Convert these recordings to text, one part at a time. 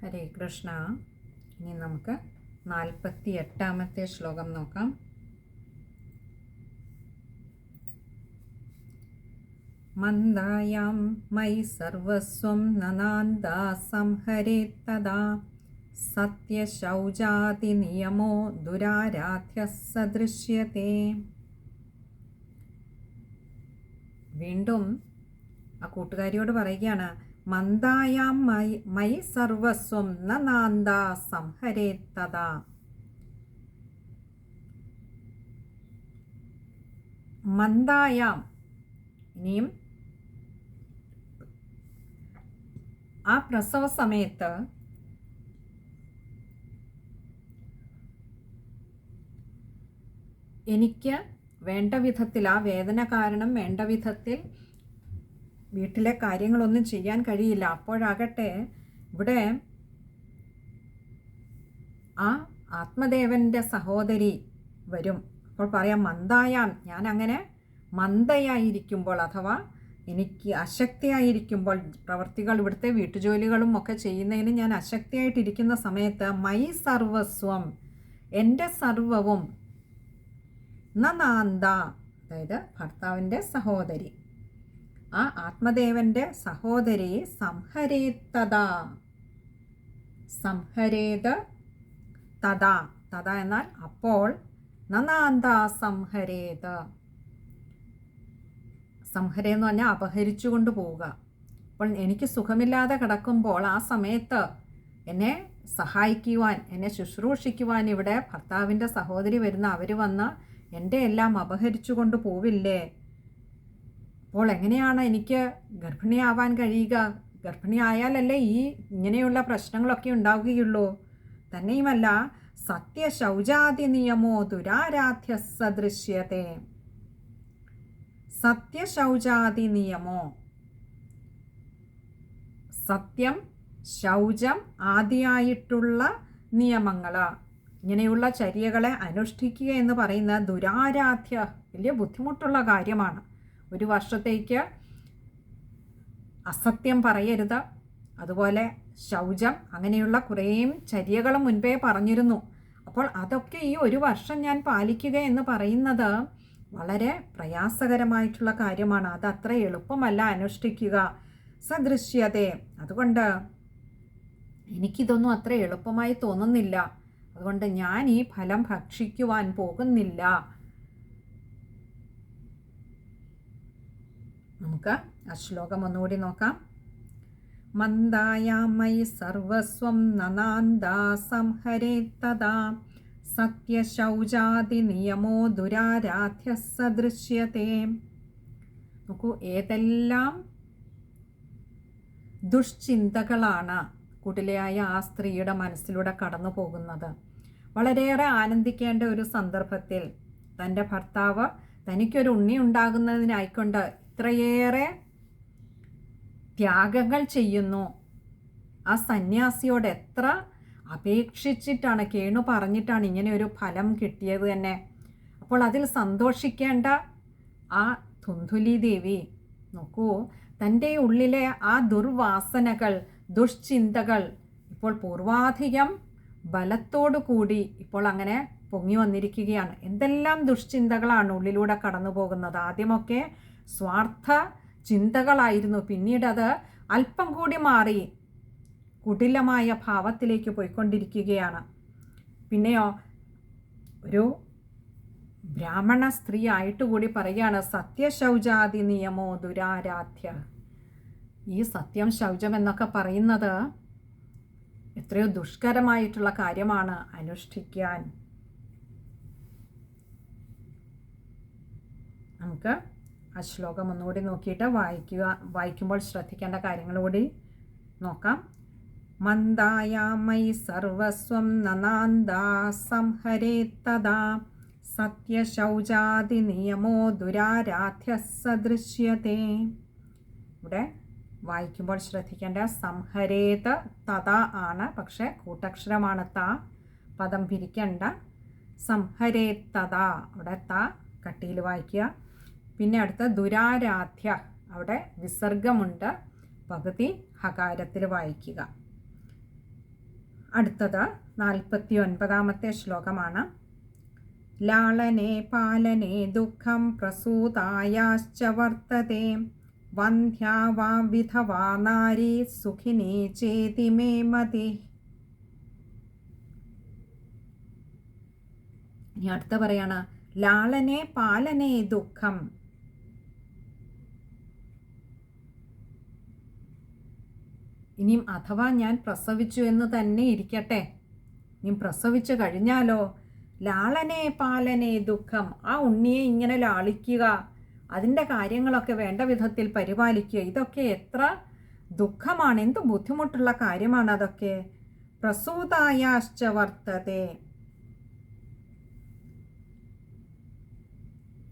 ഹരേ കൃഷ്ണ. ഇനി നമുക്ക് നാൽപ്പത്തി എട്ടാമത്തെ ശ്ലോകം നോക്കാം. മന്ദായാം മൈ സർവസ്വം നനാന്ദാ സംഹരേത്തദാ സത്യശൗചാതിനിയമോ ദുരാരാധ്യ സദൃശ്യത്തെ. വീണ്ടും ആ കൂട്ടുകാരിയോട് പറയുകയാണ് മന്ദായാം മൈ മൈ സർവസ്വം ന നാന്ദ സംഹരേത്തത മന്ദായാം. ഇനിയും ആ പ്രസവ സമയത്ത് എനിക്ക് വേണ്ട വിധത്തിൽ ആ വേദന കാരണം വേണ്ട വിധത്തിൽ വീട്ടിലെ കാര്യങ്ങളൊന്നും ചെയ്യാൻ കഴിയില്ല. അപ്പോഴാകട്ടെ ഇവിടെ ആ ആത്മദേവന്റെ സഹോദരി വരും. അപ്പോൾ പറയാം മന്ദായാം. ഞാൻ അങ്ങനെ മന്ദയായിരിക്കുമ്പോൾ അഥവാ എനിക്ക് അശക്തിയായിരിക്കുമ്പോൾ പ്രവർത്തികൾ ഇവിടുത്തെ വീട്ടുജോലികളും ഒക്കെ ചെയ്യുന്നതിന് ഞാൻ അശക്തിയായിട്ടിരിക്കുന്ന സമയത്ത് മൈ സർവസ്വം എന്റെ സർവവും നനാന്ത അതായത് ഭർത്താവിന്റെ സഹോദരി. ആ ആത്മദേവന്റെ സഹോദരിയെ സംഹരേത്തത. സംഹരേത തഥ. തഥ എന്നാൽ അപ്പോൾ നനാന്ത സംഹരേത. സംഹരേ എന്ന് പറഞ്ഞാൽ അപഹരിച്ചു കൊണ്ട് പോവുക. അപ്പോൾ എനിക്ക് സുഖമില്ലാതെ കിടക്കുമ്പോൾ ആ സമയത്ത് എന്നെ സഹായിക്കുവാൻ എന്നെ ശുശ്രൂഷിക്കുവാൻ ഇവിടെ ഭർത്താവിന്റെ സഹോദരി വരുന്ന അവർ വന്ന് എന്റെ എല്ലാം അപഹരിച്ചു കൊണ്ട് പോവില്ലേ? അപ്പോൾ എങ്ങനെയാണ് എനിക്ക് ഗർഭിണിയാവാൻ കഴിയുക? ഗർഭിണിയായാലല്ലേ ഈ ഇങ്ങനെയുള്ള പ്രശ്നങ്ങളൊക്കെ ഉണ്ടാവുകയുള്ളൂ. തന്നെയുമല്ല സത്യശൗചാതി നിയമോ ദുരാരാധ്യ സദൃശ്യത്തെ. സത്യശൗചാതി നിയമോ. സത്യം ശൗചം ആദിയായിട്ടുള്ള നിയമങ്ങൾ ഇങ്ങനെയുള്ള ചര്യകളെ അനുഷ്ഠിക്കുക എന്ന് പറയുന്ന ദുരാരാധ്യ വലിയ ബുദ്ധിമുട്ടുള്ള കാര്യമാണ്. ഒരു വർഷത്തേക്ക് അസത്യം പറയരുത്. അതുപോലെ ശൗചം അങ്ങനെയുള്ള കുറേയും ചര്യകൾ മുൻപേ പറഞ്ഞിരുന്നു. അപ്പോൾ അതൊക്കെ ഈ ഒരു വർഷം ഞാൻ പാലിക്കുക എന്ന് പറയുന്നത് വളരെ പ്രയാസകരമായിട്ടുള്ള കാര്യമാണ്. അത് അത്ര എളുപ്പമല്ല അനുഷ്ഠിക്കുക. സദൃശ്യതെ. അതുകൊണ്ട് എനിക്കിതൊന്നും അത്ര എളുപ്പമായി തോന്നുന്നില്ല. അതുകൊണ്ട് ഞാൻ ഈ ഫലം ഭക്ഷിക്കുവാൻ പോകുന്നില്ല. നമുക്ക് ആ ശ്ലോകം ഒന്നുകൂടി നോക്കാം. മന്ദായാമൈ സർവസ്വം നനാന്ദാ സംഹരേ തഥാ. സത്യശൗചാതി നിയമോ ദുരാരാധ്യ സദൃശ്യത്തെ. നോക്കൂ ഏതെല്ലാം ദുഷ്ചിന്തകളാണ് കുടിലയായ ആ സ്ത്രീയുടെ മനസ്സിലൂടെ കടന്നു പോകുന്നത്. വളരെയേറെ ആനന്ദിക്കേണ്ട ഒരു സന്ദർഭത്തിൽ തന്റെ ഭർത്താവ് തനിക്കൊരു ഉണ്ണി ഉണ്ടാകുന്നതിനായിക്കൊണ്ട് ഇത്രയേറെ ത്യാഗങ്ങൾ ചെയ്യുന്നു. ആ സന്യാസിയോട് എത്ര അപേക്ഷിച്ചിട്ടാണ് കേണു പറഞ്ഞിട്ടാണ് ഇങ്ങനെ ഒരു ഫലം കിട്ടിയത് തന്നെ. അപ്പോൾ അതിൽ സന്തോഷിക്കേണ്ട ആ തുന്തുലി ദേവി നോക്കൂ തന്റെ ഉള്ളിലെ ആ ദുർവാസനകൾ ദുഷ്ചിന്തകൾ ഇപ്പോൾ പൂർവാധികം ബലത്തോടു കൂടി ഇപ്പോൾ അങ്ങനെ പൊങ്ങി വന്നിരിക്കുകയാണ്. എന്തെല്ലാം ദുഷ്ചിന്തകളാണ് ഉള്ളിലൂടെ കടന്നു പോകുന്നത് ആദ്യമൊക്കെ സ്വാർത്ഥ ചിന്തകളായിരുന്നു. പിന്നീടത് അല്പം കൂടി മാറി കുടിലമായ ഭാവത്തിലേക്ക് പോയിക്കൊണ്ടിരിക്കുകയാണ്. പിന്നെയോ ഒരു ബ്രാഹ്മണ സ്ത്രീ ആയിട്ട് കൂടി പറയുകയാണ് സത്യശൗചാതി നിയമോ ദുരാരാധ്യ. ഈ സത്യം ശൗചം എന്നൊക്കെ പറയുന്നത് എത്രയോ ദുഷ്കരമായിട്ടുള്ള കാര്യമാണ് അനുഷ്ഠിക്കാൻ. നമുക്ക് ആ ശ്ലോകം ഒന്നുകൂടി നോക്കിയിട്ട് വായിക്കുക. വായിക്കുമ്പോൾ ശ്രദ്ധിക്കേണ്ട കാര്യങ്ങൾ കൂടി നോക്കാം. മന്ദായാമൈ സർവസ്വം നനാന്ദാ സംഹരേ തഥാ സത്യശൗചാതി നിയമോ ദുരാരാധ്യ സദൃശ്യത്തെ. ഇവിടെ വായിക്കുമ്പോൾ ശ്രദ്ധിക്കേണ്ട സംഹരേത തഥ ആണ്. പക്ഷെ കൂട്ടക്ഷരമാണ് ത. പദം പിരിക്കേണ്ട. സംഹരേ തഥ. അവിടെ ത കട്ടിയിൽ വായിക്കുക. പിന്നെ അടുത്ത ദുരാരാധ്യ. അവിടെ വിസർഗമുണ്ട്. പകുതി ഹകാരത്തിൽ വായിക്കുക. അടുത്തത് നാൽപ്പത്തി ഒൻപതാമത്തെ ശ്ലോകമാണ്. ലാളനെ പാലനെ ദുഃഖം പ്രസൂതായാശ്ച വർത്തതേ. വന്ധ്യാ വാ വിധവാ നാരി സുഖിനി ചേതി മേ മതി. ഇനി അടുത്ത പറയാണ്. ലാളനെ പാലനെ ദുഃഖം ഇനിയും അഥവാ ഞാൻ പ്രസവിച്ചു എന്ന് തന്നെ ഇരിക്കട്ടെ. ഇനിയും പ്രസവിച്ചു കഴിഞ്ഞാലോ? ലാളനെ പാലനെ ദുഃഖം. ആ ഉണ്ണിയെ ഇങ്ങനെ ലാളിക്കുക. അതിന്റെ കാര്യങ്ങളൊക്കെ വേണ്ട വിധത്തിൽ പരിപാലിക്കുക. ഇതൊക്കെ എത്ര ദുഃഖമാണ്. എന്ത് ബുദ്ധിമുട്ടുള്ള കാര്യമാണ് അതൊക്കെ. പ്രസൂതായാശ്ച വർത്തതെ.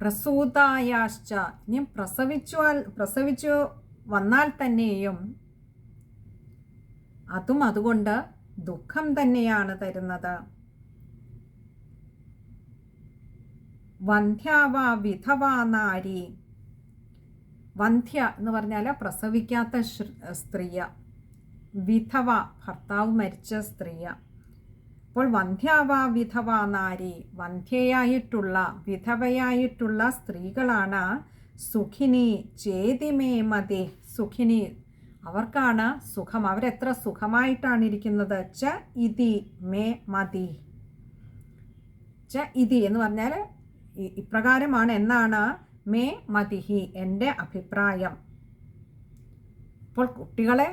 പ്രസൂതായാശ്ച. ഇനി പ്രസവിച്ചാൽ പ്രസവിച്ചു വന്നാൽ തന്നെയും അതും അതുകൊണ്ട് ദുഃഖം തന്നെയാണ് തരുന്നത്. വന്ധ്യാവാ വിധവാ നാരി. വന്ധ്യ എന്ന് പറഞ്ഞാൽ പ്രസവിക്കാത്ത സ്ത്രീയ. വിധവ ഭർത്താവ് മരിച്ച സ്ത്രീയ. അപ്പോൾ വന്ധ്യാവാ വിധവ നാരി. വന്ധ്യയായിട്ടുള്ള വിധവയായിട്ടുള്ള സ്ത്രീകളാണ് സുഖിനി ചേതിമേ മതി. സുഖിനി അവർക്കാണ് സുഖം. അവരെത്ര സുഖമായിട്ടാണ് ഇരിക്കുന്നത്? ച ഇതി മേ മതി. ച ഇതി എന്ന് പറഞ്ഞാൽ ഇപ്രകാരമാണ് എന്നാണ് മേ മതിഹി എന്റെ അഭിപ്രായം. ഇപ്പോൾ കുട്ടികളെ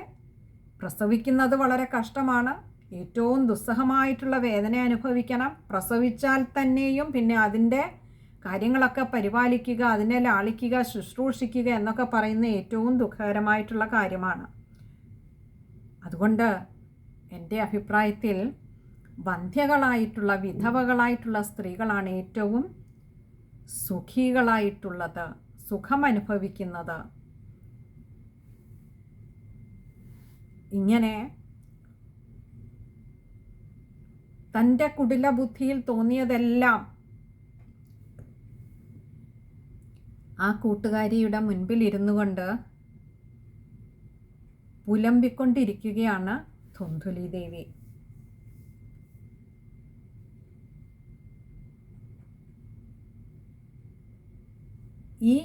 പ്രസവിക്കുന്നത് വളരെ കഷ്ടമാണ്. ഏറ്റവും ദുസ്സഹമായിട്ടുള്ള വേദന അനുഭവിക്കണം. പ്രസവിച്ചാൽ തന്നെയും പിന്നെ അതിന്റെ കാര്യങ്ങളൊക്കെ പരിപാലിക്കുക അതിനെ ലാളിക്കുക ശുശ്രൂഷിക്കുക എന്നൊക്കെ പറയുന്ന ഏറ്റവും ദുഃഖകരമായിട്ടുള്ള കാര്യമാണ്. അതുകൊണ്ട് എന്റെ അഭിപ്രായത്തിൽ വന്ധ്യകളായിട്ടുള്ള വിധവകളായിട്ടുള്ള സ്ത്രീകളാണ് ഏറ്റവും സുഖികളായിട്ടുള്ളത് സുഖമനുഭവിക്കുന്നത്. ഇങ്ങനെ തന്റെ കുടില ബുദ്ധിയിൽ തോന്നിയതെല്ലാം ആ കൂട്ടുകാരിയുടെ മുൻപിൽ ഇരുന്നു കൊണ്ട് പുലമ്പിക്കൊണ്ടിരിക്കുകയാണ് ധുന്ധുലി ദേവി. ഈ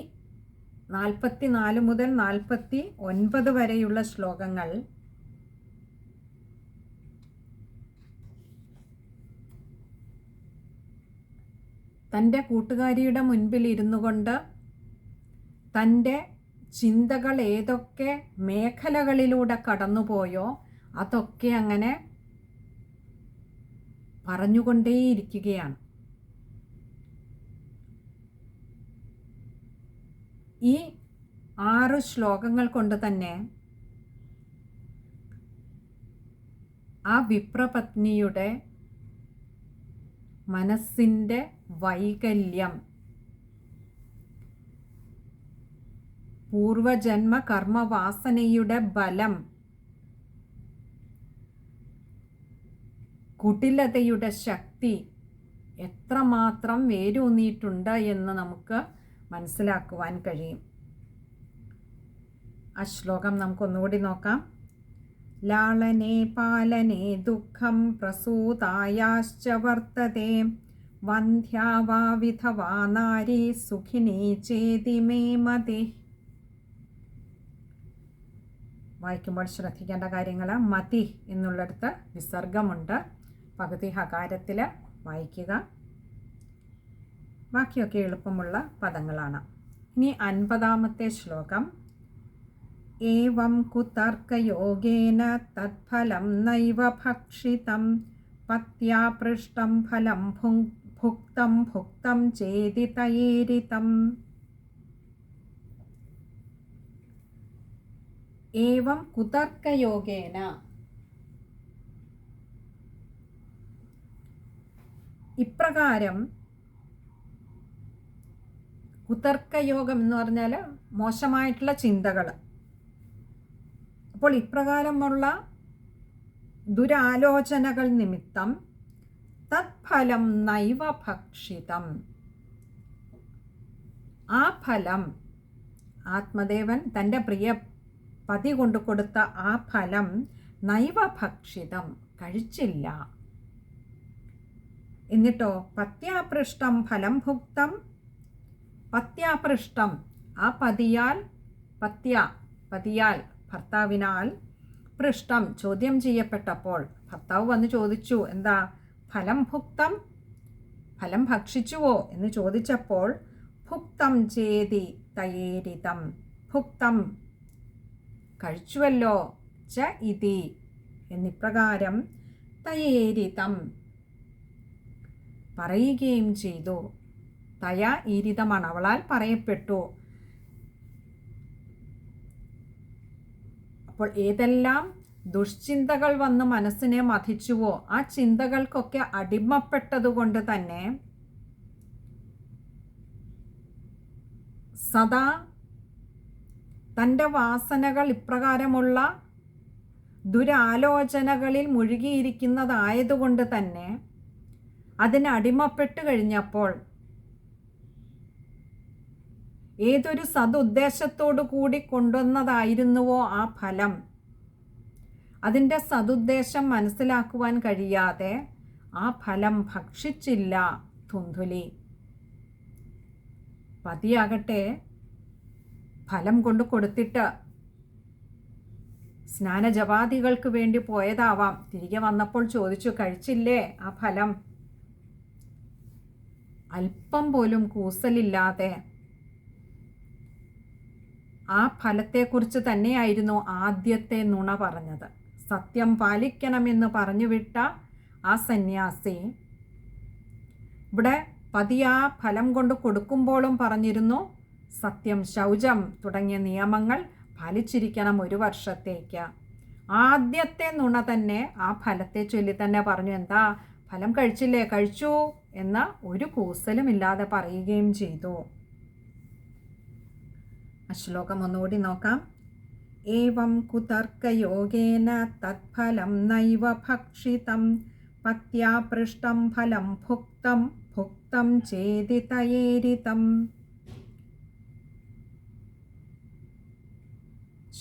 നാൽപ്പത്തി നാല് മുതൽ നാൽപ്പത്തി ഒൻപത് വരെയുള്ള ശ്ലോകങ്ങൾ തന്റെ കൂട്ടുകാരിയുടെ മുൻപിൽ ഇരുന്നു കൊണ്ട് തന്റെ ചിന്തകൾ ഏതൊക്കെ മേഖലകളിലൂടെ കടന്നുപോയോ അതൊക്കെ അങ്ങനെ പറഞ്ഞുകൊണ്ടേയിരിക്കുകയാണ്. ഈ ആറ് ശ്ലോകങ്ങൾ കൊണ്ട് തന്നെ ആ വിപ്രപത്നിയുടെ മനസ്സിന്റെ വൈകല്യം പൂർവജന്മ കർമ്മവാസനയുടെ ബലം. കുടിലതയുടെ ശക്തി എത്രമാത്രം വേരൂന്നിയിട്ടുണ്ട് എന്ന് നമുക്ക് മനസ്സിലാക്കുവാൻ കഴിയും. ആ ശ്ലോകം നമുക്കൊന്നുകൂടി നോക്കാം. ലാളനെ പാലനെ ദുഃഖം പ്രസൂതായാശ്ച വർത്തതേ. വന്ധ്യാവാ വിധവാ നാരി സുഖിനി ചേതി മേ മതി. വായിക്കുമ്പോൾ ശ്രദ്ധിക്കേണ്ട കാര്യങ്ങൾ മതി എന്നുള്ളിടത്ത് വിസർഗമുണ്ട് പകുതി ഹകാരത്തിൽ വായിക്കുക ബാക്കിയൊക്കെ എളുപ്പമുള്ള പദങ്ങളാണ്. ഇനി അൻപതാമത്തെ ശ്ലോകം. ഏവം കുതർക്കയോഗേന തത്ഫലം നൈവ ഭക്ഷിതം പത്യാപൃഷ്ടം ഫലം ഭുക്തം ഭുക്തം ചേതി തയേരിതം. ഏവം കുതർക്കയോഗേന. ഇപ്രകാരം കുതർക്കയോഗം എന്ന് പറഞ്ഞാൽ മോശമായിട്ടുള്ള ചിന്തകൾ. അപ്പോൾ ഇപ്രകാരമുള്ള ദുരാലോചനകൾ നിമിത്തം തത്ഫലം നൈവ ഭക്ഷിതം. ആ ഫലം ആത്മദേവൻ തന്റെ പ്രിയ പതി കൊണ്ടു കൊടുത്ത ആ ഫലം നൈവഭക്ഷിതം കഴിച്ചില്ല. എന്നിട്ടോ പത്യാപൃഷ്ടം ഫലം ഭുക്തം. പത്യാപൃഷ്ടം ആ പതിയാൽ പത്യ പതിയാൽ ഭർത്താവിനാൽ പൃഷ്ടം ചോദ്യം ചെയ്യപ്പെട്ടപ്പോൾ ഭർത്താവ് വന്ന് ചോദിച്ചു എന്താ ഫലം ഭുക്തം? ഫലം ഭക്ഷിച്ചുവോ? എന്ന് ചോദിച്ചപ്പോൾ ഭുക്തം ചേതി തയേരിതം ഭുക്തം കഴിച്ചുവല്ലോ. ച ഇതി എന്നിപ്രകാരം തയേരിതം പറയുകയും ചെയ്തു. തയ ഈരിതമാണ് അവളാൽ പറയപ്പെട്ടു. അപ്പോൾ ഏതെല്ലാം ദുഷ്ചിന്തകൾ വന്ന് മനസ്സിനെ മതിച്ചുവോ ആ ചിന്തകൾക്കൊക്കെ അടിമപ്പെട്ടതുകൊണ്ട് തന്നെ സദാ തന്റെ വാസനകൾ ഇപ്രകാരമുള്ള ദുരാലോചനകളിൽ മുഴുകിയിരിക്കുന്നതായതുകൊണ്ട് തന്നെ അതിന് അടിമപ്പെട്ട് കഴിഞ്ഞപ്പോൾ ഏതൊരു സതുദ്ദേശത്തോടു കൂടി കൊണ്ടുവന്നതായിരുന്നുവോ ആ ഫലം? അതിന്റെ സതുദ്ദേശം മനസ്സിലാക്കുവാൻ കഴിയാതെ ആ ഫലം ഭക്ഷിച്ചില്ല തുന്തുലി. പതിയാകട്ടെ ഫലം കൊണ്ട് കൊടുത്തിട്ട് സ്നാനജപാദികൾക്ക് വേണ്ടി പോയതാവാം. തിരികെ വന്നപ്പോൾ ചോദിച്ചു കഴിച്ചില്ലേ ആ ഫലം? അല്പം പോലും കൂസലില്ലാതെ ആ ഫലത്തെക്കുറിച്ച് തന്നെയായിരുന്നു ആദ്യത്തെ നുണ പറഞ്ഞത്. സത്യം പാലിക്കണമെന്ന് പറഞ്ഞുവിട്ട ആ സന്യാസി ഇവിടെ പതിയാ ഫലം കൊണ്ട് കൊടുക്കുമ്പോഴും പറഞ്ഞിരുന്നു സത്യം ശൗചം തുടങ്ങിയ നിയമങ്ങൾ പാലിച്ചിരിക്കണം ഒരു വർഷത്തേക്ക്. ആദ്യത്തെ നുണ തന്നെ ആ ഫലത്തെ ചൊല്ലി തന്നെ പറഞ്ഞു എന്താ ഫലം കഴിച്ചില്ലേ? കഴിച്ചു? എന്ന ഒരു കൂസലും ഇല്ലാതെ പറയുകയും ചെയ്തു. ആ ശ്ലോകം ഒന്നുകൂടി നോക്കാം. ഏവം കുതർക്കയോഗേന തത്ഫലം നൈവ ഭക്ഷിതം പത്യാപൃഷ്ടം ഫലം ഭുക്തം ഭുക്തം ചേതി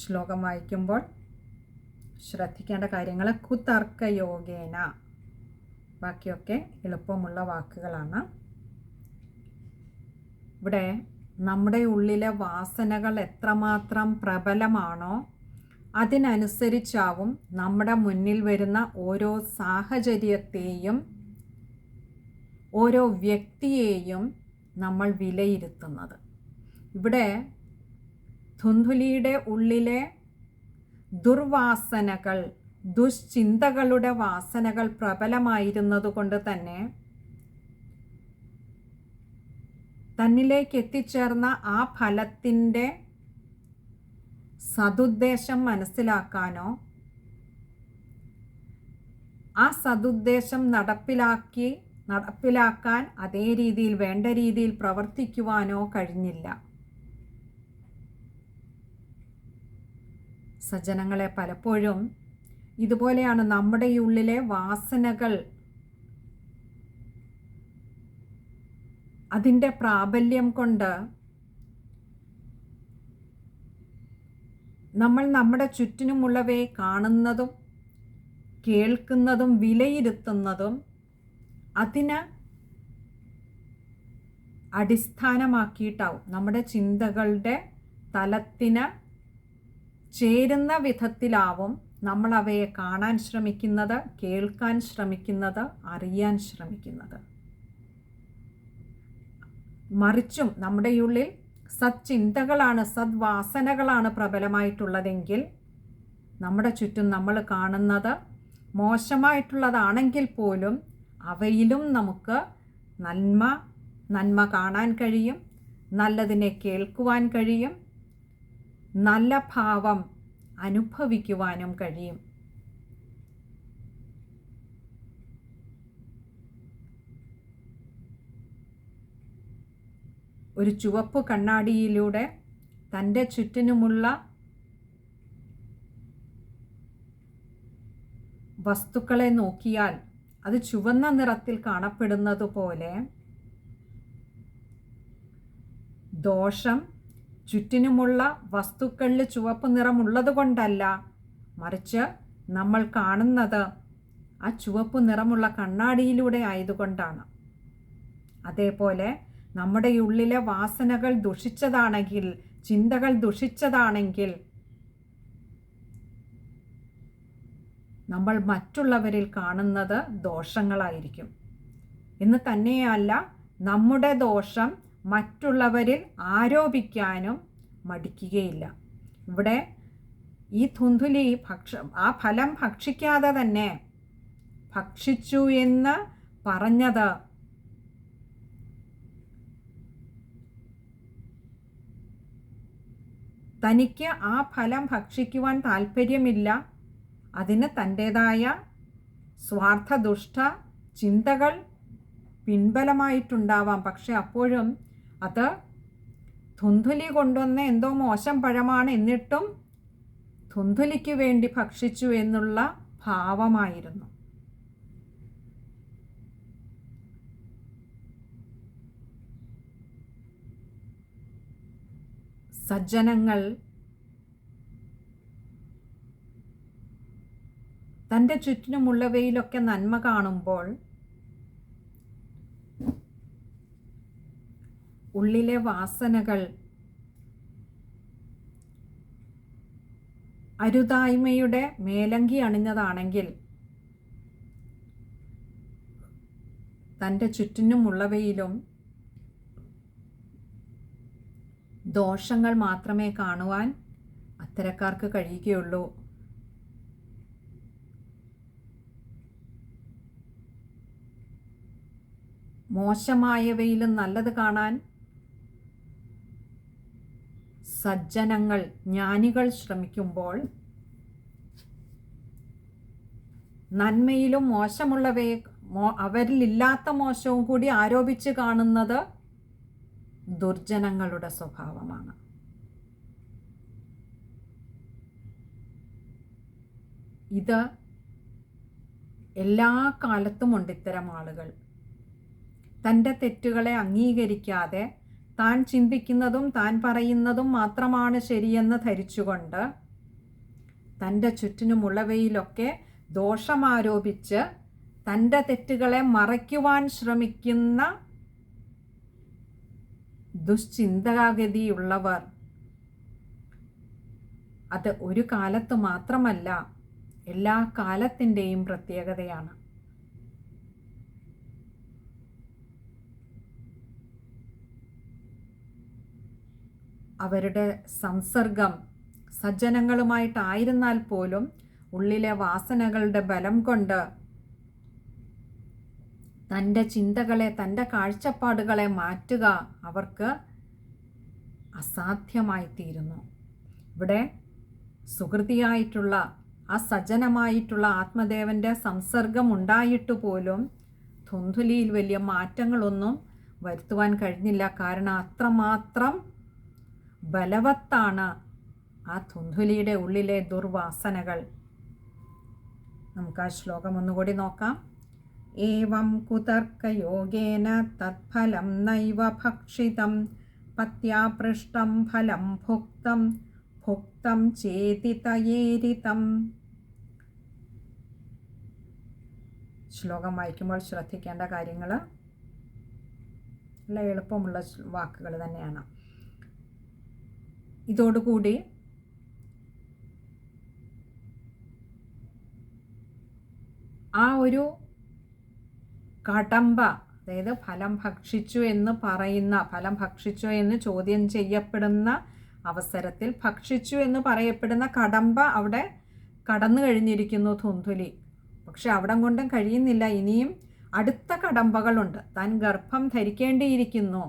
ശ്ലോകം വായിക്കുമ്പോൾ ശ്രദ്ധിക്കേണ്ട കാര്യങ്ങൾ കുതർക്ക യോഗേന ബാക്കിയൊക്കെ എളുപ്പമുള്ള വാക്കുകളാണ്. ഇവിടെ നമ്മുടെ ഉള്ളിലെ വാസനകൾ എത്രമാത്രം പ്രബലമാണോ അതിനനുസരിച്ചാവും നമ്മുടെ മുന്നിൽ വരുന്ന ഓരോ സാഹചര്യത്തെയും ഓരോ വ്യക്തിയെയും നമ്മൾ വിലയിരുത്തുന്നത്. ഇവിടെ ധുന്ധുലിയുടെ ഉള്ളിലെ ദുർവാസനകൾ ദുശ്ചിന്തകളുടെ വാസനകൾ പ്രബലമായിരുന്നതുകൊണ്ട് തന്നെ തന്നിലേക്ക് എത്തിച്ചേർന്ന ആ ഫലത്തിന്റെ സതുദ്ദേശം മനസ്സിലാക്കാനോ ആ സതുദ്ദേശം നടപ്പിലാക്കി നടപ്പിലാക്കാൻ അതേ രീതിയിൽ വേണ്ട രീതിയിൽ പ്രവർത്തിക്കുവാനോ കഴിഞ്ഞില്ല. സജ്ജനങ്ങളെ പലപ്പോഴും ഇതുപോലെയാണ് നമ്മുടെ ഉള്ളിലെ വാസനകൾ അതിന്റെ പ്രാബല്യം കൊണ്ട് നമ്മൾ നമ്മുടെ ചുറ്റിനുമുള്ളവയെ കാണുന്നതും കേൾക്കുന്നതും വിലയിരുത്തുന്നതും അതിന് അടിസ്ഥാനമാക്കിയിട്ടാവും നമ്മുടെ ചിന്തകളുടെ തലത്തിന് ചേരുന്ന വിധത്തിലാവും നമ്മൾ അവയെ കാണാൻ ശ്രമിക്കുന്നത് കേൾക്കാൻ ശ്രമിക്കുന്നത് അറിയാൻ ശ്രമിക്കുന്നത്. മറിച്ചും നമ്മുടെ ഉള്ളിൽ സച്ചിന്തകളാണ് സദ്വാസനകളാണ് പ്രബലമായിട്ടുള്ളതെങ്കിൽ നമ്മുടെ ചുറ്റും നമ്മൾ കാണുന്നത് മോശമായിട്ടുള്ളതാണെങ്കിൽ പോലും അവയിലും നമുക്ക് നന്മ നന്മ കാണാൻ കഴിയും നല്ലതിനെ കേൾക്കുവാൻ കഴിയും നല്ല ഭാവം അനുഭവിക്കുവാനും കഴിയും. ഒരു ചുവപ്പ് കണ്ണാടിയിലൂടെ തന്റെ ചുറ്റിനുമുള്ള വസ്തുക്കളെ നോക്കിയാൽ അത് ചുവന്ന നിറത്തിൽ കാണപ്പെടുന്നത് പോലെ ദോഷം ചുറ്റിനുമുള്ള വസ്തുക്കളിൽ ചുവപ്പ് നിറമുള്ളത് കൊണ്ടല്ല മറിച്ച് നമ്മൾ കാണുന്നത് ആ ചുവപ്പ് നിറമുള്ള കണ്ണാടിയിലൂടെ ആയതുകൊണ്ടാണ്. അതേപോലെ നമ്മുടെ ഉള്ളിലെ വാസനകൾ ദുഷിച്ചതാണെങ്കിൽ ചിന്തകൾ ദുഷിച്ചതാണെങ്കിൽ നമ്മൾ മറ്റുള്ളവരിൽ കാണുന്നത് ദോഷങ്ങളായിരിക്കും. എന്ന് തന്നെയല്ല നമ്മുടെ ദോഷം മറ്റുള്ളവരിൽ ആരോപിക്കാനും മടിക്കുകയില്ല. ഇവിടെ ഈ തുന്തുലി ഭക്ഷ ആ ഫലം ഭക്ഷിക്കാതെ തന്നെ ഭക്ഷിച്ചു എന്ന് പറഞ്ഞത് തനിക്ക് ആ ഫലം ഭക്ഷിക്കുവാൻ താല്പര്യമില്ല അതിന് തന്റേതായ സ്വാർത്ഥദുഷ്ട ചിന്തകൾ പിൻബലമായിട്ടുണ്ടാവാം. പക്ഷെ അപ്പോഴും അത് ധുന്ധുലി കൊണ്ടുവന്ന എന്തോ മോശം പഴമാണ് എന്നിട്ടും ധുന്ധുലിക്ക് വേണ്ടി ഭക്ഷിച്ചു എന്നുള്ള ഭാവമായിരുന്നു. സജ്ജനങ്ങൾ തന്റെ ചുറ്റിനുമുള്ളവയിലൊക്കെ നന്മ കാണുമ്പോൾ ഉള്ളിലെ വാസനകൾ അരുതായ്മയുടെ മേലങ്കി അണിഞ്ഞതാണെങ്കിൽ തന്റെ ചുറ്റിനുമുള്ളവയിലും ദോഷങ്ങൾ മാത്രമേ കാണുവാൻ അത്തരക്കാർക്ക് കഴിയുകയുള്ളൂ. മോശമായവയിലും നല്ലത് കാണാൻ സജ്ജനങ്ങൾ ജ്ഞാനികൾ ശ്രമിക്കുമ്പോൾ നന്മയിലും മോശമുള്ളവയെ അവരിലില്ലാത്ത മോശവും കൂടി ആരോപിച്ച് കാണുന്നത് ദുർജനങ്ങളുടെ സ്വഭാവമാണ്. ഇത് എല്ലാ കാലത്തുമുണ്ട് ഇത്തരം ആളുകൾ. തന്റെ തെറ്റുകളെ അംഗീകരിക്കാതെ താൻ ചിന്തിക്കുന്നതും താൻ പറയുന്നതും മാത്രമാണ് ശരിയെന്ന് ധരിച്ചുകൊണ്ട് തന്റെ ചുറ്റിനുമുള്ളവയിലൊക്കെ ദോഷമാരോപിച്ച് തന്റെ തെറ്റുകളെ മറയ്ക്കുവാൻ ശ്രമിക്കുന്ന ദുശ്ചിന്തകാഗതിയുള്ളവർ. അത് ഒരു കാലത്ത് മാത്രമല്ല എല്ലാ കാലത്തിന്റെയും പ്രത്യേകതയാണ്. അവരുടെ സംസർഗം സജ്ജനങ്ങളുമായിട്ടായിരുന്നാൽ പോലും ഉള്ളിലെ വാസനകളുടെ ബലം കൊണ്ട് തന്റെ ചിന്തകളെ തന്റെ കാഴ്ചപ്പാടുകളെ മാറ്റുക അവർക്ക് അസാധ്യമായിത്തീരുന്നു. ഇവിടെ സുഹൃതിയായിട്ടുള്ള ആ സജ്ജനമായിട്ടുള്ള ആത്മദേവന്റെ സംസർഗം ഉണ്ടായിട്ട് പോലും ധുന്ധുലിയിൽ വലിയ മാറ്റങ്ങളൊന്നും വരുത്തുവാൻ കഴിഞ്ഞില്ല. കാരണം അത്രമാത്രം ബലവത്താണ് ആ തുന്തുലിയുടെ ഉള്ളിലെ ദുർവാസനകൾ. നമുക്ക് ആ ശ്ലോകം ഒന്നുകൂടി നോക്കാം. ഏവം കുതർക്കയോഗേന തത്ഫലം നൈവ ഭക്ഷിതം പത്യാപൃഷ്ടം ഫലം ഭുക്തം ഭുക്തം ചേതി തയേരിതം. ശ്ലോകം വായിക്കുമ്പോൾ ശ്രദ്ധിക്കേണ്ട കാര്യങ്ങൾ നല്ല എളുപ്പമുള്ള വാക്കുകൾ തന്നെയാണ്. ഇതോടുകൂടി ആ ഒരു കടമ്പ അതായത് ഫലം ഭക്ഷിച്ചു എന്ന് പറയുന്ന ഫലം ഭക്ഷിച്ചു എന്ന് ചോദ്യം ചെയ്യപ്പെടുന്ന അവസരത്തിൽ ഭക്ഷിച്ചു എന്ന് പറയപ്പെടുന്ന കടമ്പ അവിടെ കടന്നു കഴിഞ്ഞിരിക്കുന്നു ധുന്ധുലി പക്ഷെ അവിടം കൊണ്ടും കഴിയുന്നില്ല. ഇനിയും അടുത്ത കടമ്പകളുണ്ട്. താൻ ഗർഭം ധരിക്കേണ്ടിയിരിക്കുന്നു.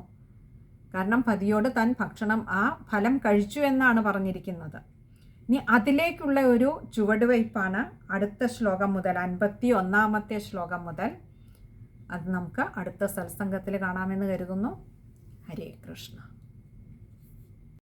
കാരണം പതിയോട് താൻ ഭക്ഷണം ആ ഫലം കഴിച്ചു എന്നാണ് പറഞ്ഞിരിക്കുന്നത്. ഇനി അതിലേക്കുള്ള ഒരു ചുവടുവയ്പ്പാണ് അടുത്ത ശ്ലോകം മുതൽ അൻപത്തി ഒന്നാമത്തെ ശ്ലോകം മുതൽ. അത് നമുക്ക് അടുത്ത സത്സംഗത്തിൽ കാണാമെന്ന് കരുതുന്നു. ഹരേ കൃഷ്ണ.